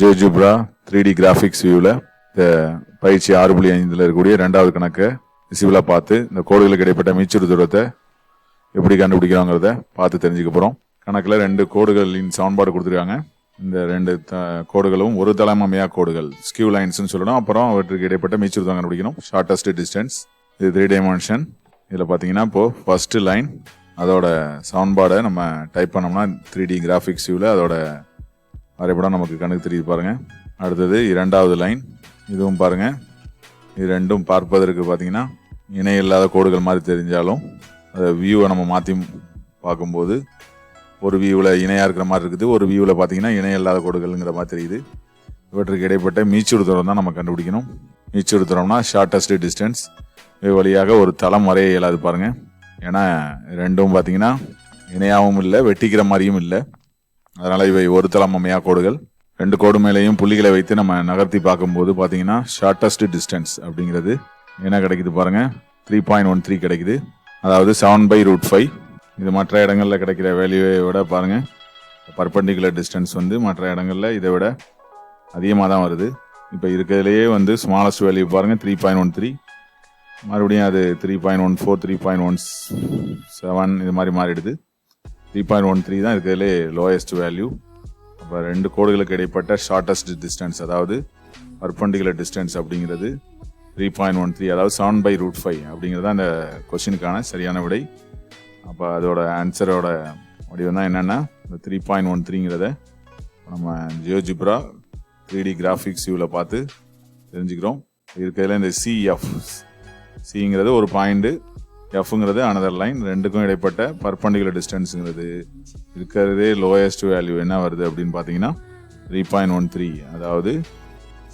ஜேஜுப்ரா three D graphics வியூவில் இந்த பயிற்சி ஆறு புள்ளி ஐந்தில் இருக்கக்கூடிய ரெண்டாவது கணக்கை விசிபிளாக பார்த்து இந்த கோடுகளுக்கு இடைப்பட்ட மீச்சூர் தூரத்தை எப்படி கண்டுபிடிக்கிறாங்கிறத பார்த்து தெரிஞ்சுக்க போகிறோம் கணக்கில் ரெண்டு கோடுகளின் சமன்பாடு கொடுத்துருக்காங்க. இந்த ரெண்டு த- கோடுகளும் ஒரு தலைமையாக கோடுகள் ஸ்கியூ லைன்ஸ்னு சொல்லணும். அப்புறம் அவற்றுக்கு இடைப்பட்ட மீச்சூர் தான் கண்டுபிடிக்கணும். ஷார்ட்டஸ்ட் டிஸ்டன்ஸ் இது த்ரீ டைமென்ஷன் இதில் பார்த்தீங்கன்னா இப்போது ஃபர்ஸ்ட் லைன் அதோட சவுண்ட்பாடை நம்ம டைப் பண்ணோம்னா த்ரீ டி கிராஃபிக்ஸ் வியூவில் அதோட வரைபடம் நமக்கு கணக்கு தெரியுது பாருங்கள் அடுத்தது இரண்டாவது லைன். இதுவும் பாருங்கள் இது ரெண்டும் பார்ப்பதற்கு பார்த்தீங்கன்னா இணை இல்லாத கோடுகள் மாதிரி தெரிஞ்சாலும் அதை வியூவை நம்ம மாற்றி பார்க்கும்போது ஒரு வியூவில் இணையாக இருக்கிற மாதிரி இருக்குது. ஒரு வியூவில் பார்த்தீங்கன்னா இணை இல்லாத கோடுகள்ங்கிற மாதிரி தெரியுது. இவற்றுக்கு இடைப்பட்ட மீச்சூடு தூரம் தான் நம்ம கண்டுபிடிக்கணும். மீச்சூர் தூரம்னா ஷார்ட்டஸ்ட் டிஸ்டன்ஸ் இது வழியாக ஒரு தளம் வரைய இயலாது பாருங்க. ஏன்னா ரெண்டும் பார்த்தீங்கன்னா இணையாகவும் இல்லை வெட்டிக்கிற மாதிரியும் இல்லை. அதனால இவை ஒரு தளம் அமையா கோடுகள். ரெண்டு கோடு மேலேயும் புள்ளிகளை வைத்து நம்ம நகர்த்தி பார்க்கும்போது பார்த்தீங்கன்னா ஷார்ட்டஸ்ட் டிஸ்டன்ஸ் அப்படிங்கிறது என்ன கிடைக்குது பாருங்க? த்ரீ பாயிண்ட் ஒன் த்ரீ கிடைக்குது. அதாவது செவன் பை ரூட் ஃபைவ் இது மற்ற இடங்களில் கிடைக்கிற வேல்யூவை விட பாருங்க. பர்பண்டிகுலர் டிஸ்டன்ஸ் வந்து மற்ற இடங்களில் இதை விட அதிகமாக தான் வருது. இப்போ இருக்கிறதுலையே வந்து ஸ்மாலஸ்ட் வேல்யூ பாருங்க த்ரீ பாயிண்ட் ஒன் த்ரீ மறுபடியும் அது three point one four three point one seven இது மாதிரி மாறிடுது. த்ரீ பாயிண்ட் ஒன் த்ரீ தான் இருக்கிறதுலே லோயஸ்ட் வேல்யூ அப்போ ரெண்டு கோடுகளுக்கு இடைப்பட்ட ஷார்ட்டஸ்ட் டிஸ்டன்ஸ் அதாவது பர்பண்டிகுலர் டிஸ்டன்ஸ் அப்படிங்கிறது த்ரீ பாயிண்ட் ஒன் த்ரீ அதாவது செவன் பை ரூட் ஃபைவ் அப்படிங்கிறது தான் அந்த கொஷினுக்கான சரியான விடை. அப்போ அதோட ஆன்சரோட வடிவம் தான் என்னென்னா இந்த த்ரீ பாயிண்ட் ஒன் த்ரீங்கிறத நம்ம ஜியோஜிப்ரா த்ரீ டி கிராஃபிக்ஸ் வியூவில் பார்த்து தெரிஞ்சுக்கிறோம். இருக்கிறதுல இந்த சிஎஃப் சிங்கிறது ஒரு பாயிண்ட்டு எஃப்ங்கிறது அனதர் லைன் ரெண்டுக்கும் இடைப்பட்ட பர்பண்டிகுலர் டிஸ்டன்ஸுங்கிறது இருக்கிறதே லோயஸ்ட் வேல்யூ என்ன வருது அப்படின்னு பார்த்தீங்கன்னா த்ரீ பாயிண்ட் ஒன் த்ரீ அதாவது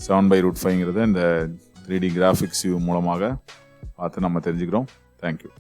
செவன் பை ரூட் ஃபைவ்ங்கிறத இந்த த்ரீ டி கிராஃபிக்ஸ் வியூ மூலமாக பார்த்து நம்ம தெரிஞ்சுக்கிறோம். தேங்க்யூ